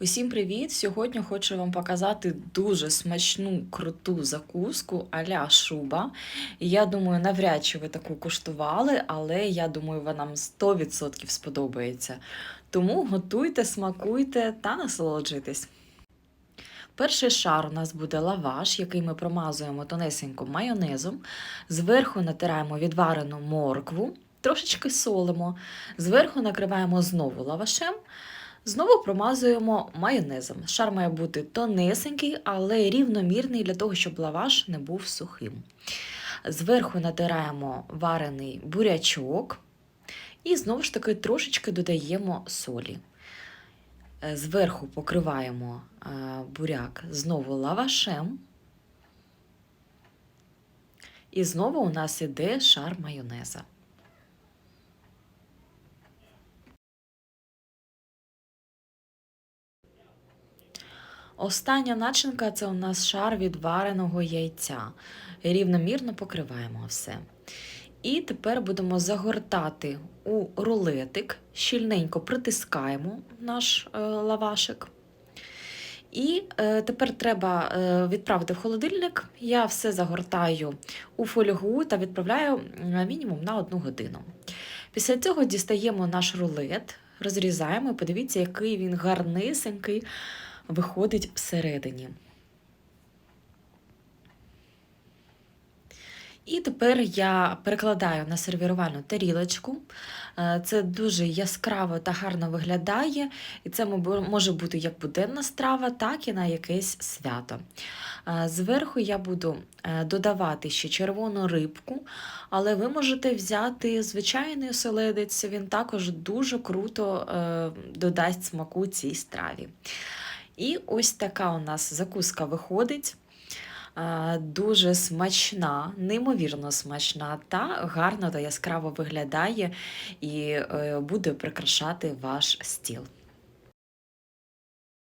Усім привіт! Сьогодні хочу вам показати дуже смачну круту закуску а-ля шуба. Я думаю, навряд чи ви таку куштували, але я думаю, вона вам 100% сподобається. Тому готуйте, смакуйте та насолоджуйтесь. Перший шар у нас буде лаваш, який ми промазуємо тонесенько майонезом. Зверху натираємо відварену моркву, трошечки солимо. Зверху накриваємо знову лавашем. Знову промазуємо майонезом. Шар має бути тонесенький, але рівномірний для того, щоб лаваш не був сухим. Зверху натираємо варений бурячок і знову ж таки трошечки додаємо солі. Е, Зверху покриваємо е, буряк знову лавашем. І знову у нас іде шар майонеза. Остання начинка це у нас шар відвареного яйця. Рівномірно покриваємо все. І тепер будемо загортати у рулетик, щільненько притискаємо наш е, лавашик. І е, тепер треба е, відправити в холодильник. Я все загортаю у фольгу та відправляю мінімум на одну годину. Після цього дістаємо наш рулет, розрізаємо, подивіться, який він гарнисенький виходить всередині. І тепер я перекладаю на сервірувальну тарілочку. Е, Це дуже яскраво та гарно виглядає, і це може бути як буденна страва, так і на якесь свято. Е, Зверху я буду е, додавати ще червону рибку, але ви можете взяти звичайний оселедець, він також дуже круто додасть смаку цій страві. І ось така у нас закуска виходить. Дуже смачна, неймовірно смачна та гарно та яскраво виглядає і е, буде прикрашати ваш стіл.